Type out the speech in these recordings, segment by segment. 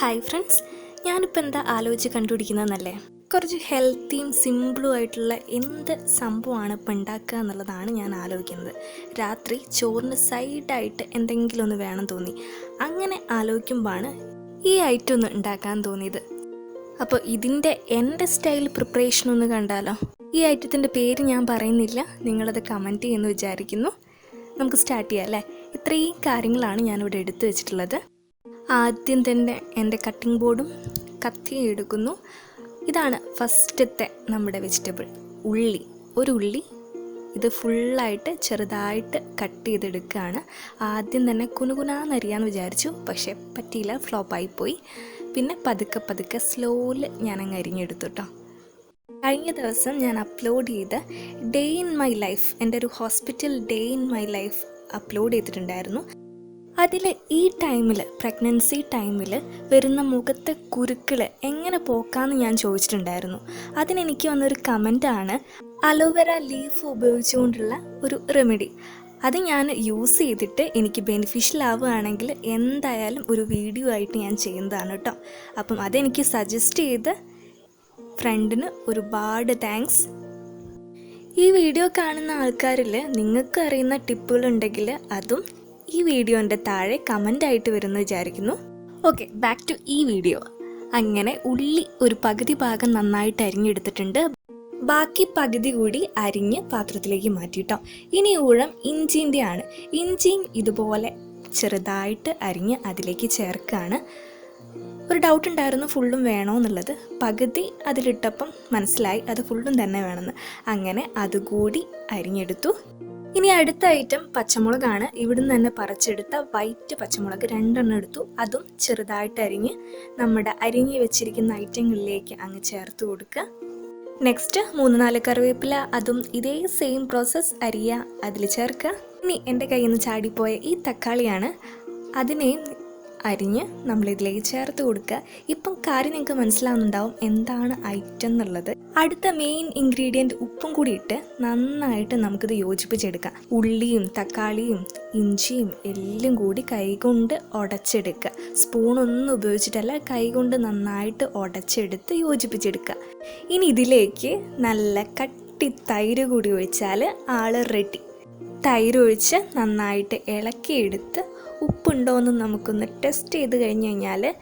Hi friends ഞാനിപ്പോൾ എന്താ ആലോചിച്ച് കണ്ടുപിടിക്കുന്നതെന്നല്ലേ? കുറച്ച് ഹെൽത്തിയും സിമ്പിളും ആയിട്ടുള്ള എന്ത് സംഭവമാണ് ഇപ്പം ഉണ്ടാക്കുക എന്നുള്ളതാണ് ഞാൻ ആലോചിക്കുന്നത്. രാത്രി ചോറിന് സൈഡായിട്ട് എന്തെങ്കിലും ഒന്ന് വേണം തോന്നി. അങ്ങനെ ആലോചിക്കുമ്പോഴാണ് ഈ ഐറ്റം ഒന്ന് ഉണ്ടാക്കാൻ തോന്നിയത്. അപ്പോൾ ഇതിന്റെ എന്റെ സ്റ്റൈൽ പ്രിപ്പറേഷൻ ഒന്ന് കണ്ടാലോ? ഈ ഐറ്റത്തിന്റെ പേര് ഞാൻ പറയുന്നില്ല. നിങ്ങളത് കമന്റ് ചെയ്യുമെന്ന് വിചാരിക്കുന്നു. നമുക്ക് സ്റ്റാർട്ട് ചെയ്യാം അല്ലേ? ഇത്രയും കാര്യങ്ങളാണ് ഞാനിവിടെ എടുത്തു വെച്ചിട്ടുള്ളത്. ആദ്യം തന്നെ എന്റെ കട്ടിംഗ് ബോർഡും കത്തിയും എടുക്കുന്നു. ഇതാണ് ഫസ്റ്റത്തെ നമ്മുടെ വെജിറ്റബിൾ ഉള്ളി ഒരു ഉള്ളി ഇത് ഫുള്ളായിട്ട് ചെറുതായിട്ട് കട്ട് ചെയ്തെടുക്കുകയാണ്. ആദ്യം തന്നെ കുനുകുനാന്നരിയാന്ന് വിചാരിച്ചു പക്ഷേ പറ്റിയില്ല ഫ്ലോപ്പായി പോയി പിന്നെ പതുക്കെ പതുക്കെ സ്ലോയിൽ ഞാൻ അങ്ങ് അരിഞ്ഞെടുത്തു കേട്ടോ കഴിഞ്ഞ ദിവസം ഞാൻ അപ്ലോഡ് ചെയ്ത ഡേ ഇൻ മൈ ലൈഫ് എന്റെ ഒരു hospital day in my life upload ചെയ്തിട്ടുണ്ടായിരുന്നു. അതിൽ ഈ ടൈമിൽ പ്രഗ്നൻസി ടൈമിൽ വരുന്ന മുഖത്തെ കുരുക്കൾ എങ്ങനെ പോക്കാന്ന് ഞാൻ ചോദിച്ചിട്ടുണ്ടായിരുന്നു. അതിനെനിക്ക് വന്നൊരു കമന്റാണ് അലോവേര ലീഫ് ഉപയോഗിച്ചുകൊണ്ടുള്ള ഒരു റെമഡി അത് ഞാൻ യൂസ് ചെയ്തിട്ട് എനിക്ക് ബെനിഫിഷ്യൽ ആവുകയാണെങ്കിൽ എന്തായാലും ഒരു വീഡിയോ ആയിട്ട് ഞാൻ ചെയ്യുന്നതാണ് കേട്ടോ അപ്പം അതെനിക്ക് സജസ്റ്റ് ചെയ്ത് ഫ്രണ്ടിന് ഒരുപാട് താങ്ക്സ് ഈ വീഡിയോ കാണുന്ന ആൾക്കാരിൽ നിങ്ങൾക്ക് അറിയുന്ന ടിപ്പുകളുണ്ടെങ്കിൽ അതും ഈ വീഡിയോന്റെ താഴെ കമന്റ് ആയിട്ട് വരുമെന്ന് വിചാരിക്കുന്നു. ഓക്കെ ബാക്ക് ടു ഈ വീഡിയോ അങ്ങനെ ഉള്ളി ഒരു പകുതി ഭാഗം നന്നായിട്ട് അരിഞ്ഞെടുത്തിട്ടുണ്ട്. ബാക്കി പകുതി കൂടി അരിഞ്ഞ് പാത്രത്തിലേക്ക് മാറ്റിയിട്ടോ. ഇനി ഊഴം ഇഞ്ചിന്റെ ആണ് ഇഞ്ചിയും ഇതുപോലെ ചെറുതായിട്ട് അരിഞ്ഞ് അതിലേക്ക് ചേർക്കുകയാണ്. ഒരു ഡൗട്ട് ഉണ്ടായിരുന്നു ഫുള്ളും വേണോ എന്നുള്ളത്. പകുതി അതിലിട്ടപ്പം മനസ്സിലായി അത് ഫുള്ളും തന്നെ വേണമെന്ന്. അങ്ങനെ അതുകൂടി അരിഞ്ഞെടുത്തു. ഇനി അടുത്ത ഐറ്റം പച്ചമുളകാണ്. ഇവിടുന്ന് തന്നെ പറിച്ചെടുത്ത വൈറ്റ് പച്ചമുളക് രണ്ടെണ്ണം എടുത്തു. അതും ചെറുതായിട്ട് അരിഞ്ഞ് നമ്മുടെ അരിഞ്ഞ് വെച്ചിരിക്കുന്ന ഐറ്റങ്ങളിലേക്ക് അങ്ങ് ചേർത്ത് കൊടുക്കുക. നെക്സ്റ്റ് മൂന്ന് നാല് കറിവേപ്പില അതും ഇതേ സെയിം പ്രോസസ്സ് അരിയ അതിൽ ചേർക്കുക. ഇനി എന്റെ കയ്യിൽ നിന്ന് ചാടിപ്പോയ ഈ തക്കാളിയാണ്. അതിനെയും അരിഞ്ഞ് നമ്മളിതിലേക്ക് ചേർത്ത് കൊടുക്കുക. ഇപ്പം കാര്യം നിങ്ങൾക്ക് മനസ്സിലാവുന്നുണ്ടാവും എന്താണ് ഐറ്റം എന്നുള്ളത്. അടുത്ത മെയിൻ ഇൻഗ്രീഡിയന്റ് ഉപ്പും കൂടി ഇട്ട് നന്നായിട്ട് നമുക്കിത് യോജിപ്പിച്ചെടുക്കാം. ഉള്ളിയും തക്കാളിയും ഇഞ്ചിയും എല്ലാം കൂടി കൈകൊണ്ട് ഉടച്ചെടുക്കുക സ്പൂണൊന്നും ഉപയോഗിച്ചിട്ടല്ല കൈകൊണ്ട് നന്നായിട്ട് ഉടച്ചെടുത്ത് യോജിപ്പിച്ചെടുക്കുക. ഇനി ഇതിലേക്ക് നല്ല കട്ടി തൈര് കൂടി ഒഴിച്ചാൽ ആൾ റെഡി തൈര് ഒഴിച്ച് നന്നായിട്ട് ഇളക്കിയെടുത്ത് ഉപ്പുണ്ടോ എന്ന് നമുക്കൊന്ന് ടെസ്റ്റ് ചെയ്ത് കഴിഞ്ഞ് കഴിഞ്ഞാൽ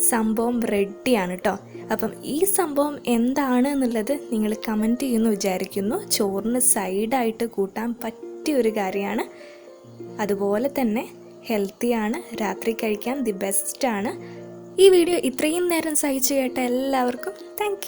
സംഭവം റെഡിയാണ് കേട്ടോ അപ്പം ഈ സംഭവം എന്താണ് എന്നുള്ളത് നിങ്ങൾ കമന്റ് ചെയ്യുമെന്ന് വിചാരിക്കുന്നു. ചോറിന് സൈഡായിട്ട് കൂട്ടാൻ പറ്റിയ ഒരു കാര്യമാണ്. അതുപോലെ തന്നെ ഹെൽത്തിയാണ് രാത്രി കഴിക്കാൻ ദി ബെസ്റ്റാണ് ഈ വീഡിയോ ഇത്രയും നേരം സഹിച്ചു കേട്ട എല്ലാവർക്കും താങ്ക്